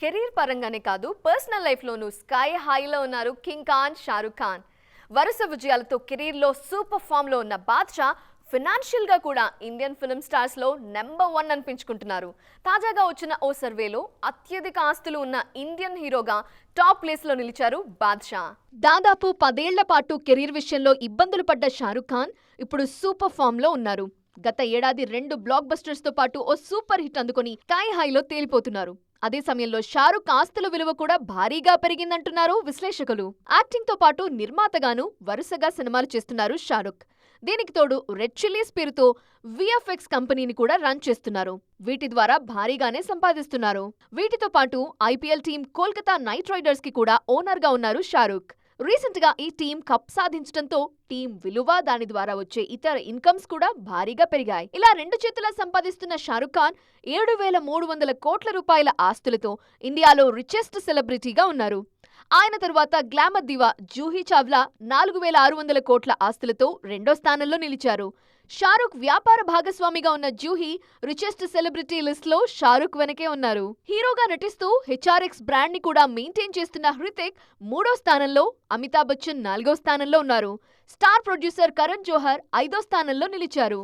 Career పరంగానే కాదు personal లైఫ్లోనూ sky హైలో ఉన్నారు కింగ్ ఖాన్ షారుఖ్ ఖాన్. వరుస విజయాలతో కెరీర్లో సూపర్ ఫామ్లో ఉన్న బాద్షా ఫినాన్షియల్గా కూడా ఇండియన్ ఫిల్మ్ స్టార్స్లో నెంబర్ వన్ అనిపించుకుంటున్నారు. తాజాగా వచ్చిన ఓ సర్వేలో అత్యధిక ఆస్తులు ఉన్న ఇండియన్ హీరోగా టాప్ ప్లేస్లో నిలిచారు బాద్షా. దాదాపు పదేళ్ళ పాటు కెరీర్ విషయంలో ఇబ్బందులు పడ్డ షారుఖ్ ఖాన్ ఇప్పుడు సూపర్ ఫామ్లో ఉన్నారు. గత ఏడాది రెండు బ్లాక్ బస్టర్స్తో పాటు ఓ సూపర్ హిట్ అందుకొని కాయ్ హైలో తేలిపోతున్నారు. అదే సమయంలో షారుఖ్ ఆస్తుల విలువ కూడా భారీగా పెరిగిందంటున్నారు విశ్లేషకులు. యాక్టింగ్తో పాటు నిర్మాతగాను వరుసగా సినిమాలు చేస్తున్నారు షారుఖ్. దీనికి తోడు రెడ్ చిల్లీస్ పేరుతో విఎఫ్ఎక్స్ కంపెనీని కూడా రన్ చేస్తున్నారు. వీటి ద్వారా భారీగానే సంపాదిస్తున్నారు. వీటితో పాటు ఐపీఎల్ టీం కోల్కతా నైట్ రైడర్స్కి కూడా ఓనర్గా ఉన్నారు షారుఖ్. రీసెంట్గా ఈ టీం కప్ సాధించడంతో టీం విలువ దాని ద్వారా వచ్చే ఇతర ఇన్కమ్స్ కూడా భారీగా పెరిగాయి. ఇలా రెండు చేతులా సంపాదిస్తున్న షారుఖ్ ఖాన్ ఏడు వేల మూడు వందల కోట్ల రూపాయల ఆస్తులతో ఇండియాలో రిచెస్ట్ సెలబ్రిటీగా ఉన్నారు. ఆయన తరువాత గ్లామర్ దివా జూహీ చావ్లా నాలుగు వేల ఆరు వందల కోట్ల ఆస్తులతో రెండో స్థానంలో నిలిచారు. షారుఖ్ వ్యాపార భాగస్వామిగా ఉన్న జూహీ రిచెస్ట్ సెలబ్రిటీ లిస్ట్లో షారుఖ్ వెనకే ఉన్నారు. హీరోగా నటిస్తూ హెచ్ఆర్ఎక్స్ బ్రాండ్ని కూడా మెయింటైన్ చేస్తున్న హృతిక్ మూడో స్థానంలో అమితాబ్ బచ్చన్ నాలుగో స్థానంలో ఉన్నారు. స్టార్ ప్రొడ్యూసర్ కరణ్ జోహర్ ఐదో స్థానంలో నిలిచారు.